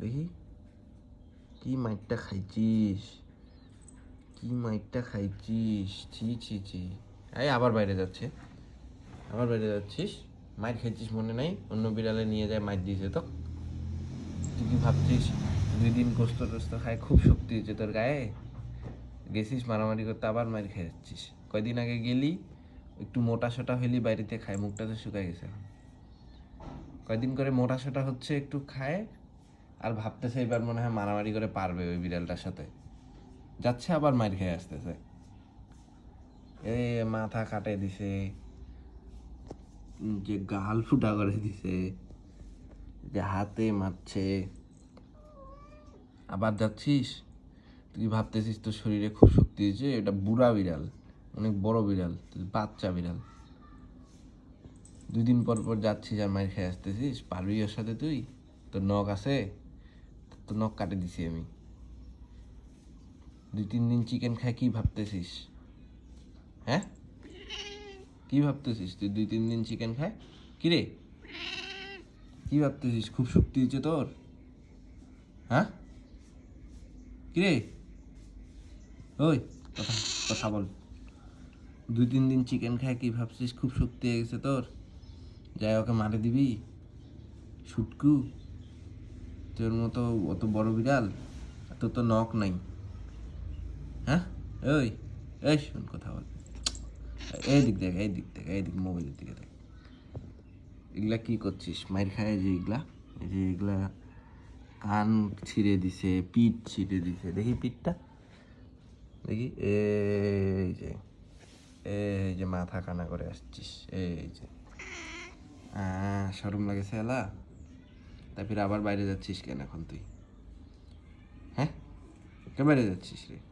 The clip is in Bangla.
দেখি। কি মাইটটা খাইছিস? কি মাইটটা খাইছিস? ছি ছি ছি। এই আবার বাইরে যাচ্ছে। আবার বাইরে যাচ্ছিস। মাইট খাইছিস মনে নাই? অন্য বিড়ালে নিয়ে যায় মাইট দিয়েছে তো। তুই কি ভাবছিস দুই দিন গোস্ত টোস্ত খায় খুব শক্তি হয়েছে তোর গায়ে? গেছিস মারামারি করতে, আবার মার খেয়ে যাচ্ছিস। কয়দিন আগে গেলি, একটু মোটা সোটা হইলি, বাড়িতে খায়। মুখটা তো শুকায় গেছে কয়দিন করে মোটা সোটা হচ্ছে, একটু খায় আর ভাবতেছে এবার মনে হয় মারামারি করে পারবে ওই বিড়ালটার সাথে। যাচ্ছে আবার মার খেয়ে আসতেছে। এ মাথা কাটে দিছে। যে গাল ফুটা করে দিছে। যে হাতে মারছে। আবার যাচ্ছিস? তুই ভাবতেছিস তোর শরীরে খুব শক্তি হয়েছে এটা বুড়া বিড়াল, অনেক বড় বিড়াল বাচ্চা বিড়াল। দুদিন পর পর যাচ্ছিস আর মায়ের খেয়ে আসতেছিস? পারবি ওর সাথে তুই? তোর নখ আছে? তোর নখ কাটে দিছি আমি। দুই, তিন দিন চিকেন খাই কি ভাবতেছিস? হ্যাঁ? কি ভাবতেছিস তুই? দুই, তিন দিন চিকেন খায়? কি রে? কি ভাবতেছিস? খুব শক্তি হয়েছে তোর। হ্যাঁ? কি রে? ওই, কথা কথা বল। দুই, তিন দিন চিকেন খায়, কি ভাবছিস? খুব শক্তি হয়ে গেছে তোর। যাই ওকে মারে দিবি। শুটকু তোর মতো অত বড় বিড়াল তোর তো নখ নাই। হ্যাঁ? ওই, এই শোন কথা বল। এই দিক দেখ, এই দিক দেখ, এই দিক মোবাইলের দিকে দেখ। এগুলা কি করছিস? মায়ের খায় যে এগুলা? এই যে এগুলা কান ছিঁড়ে দিছে, পিঠ ছিঁড়ে দিছে। দেখি পিঠটা। দেখি, এই যে এই যে মাথা কানা করে আসছিস, এই যে। সরম লাগেছে এলা। তারপরে আবার বাইরে যাচ্ছিস কেন এখন তুই? হ্যাঁ? কে বাইরে যাচ্ছিস রে?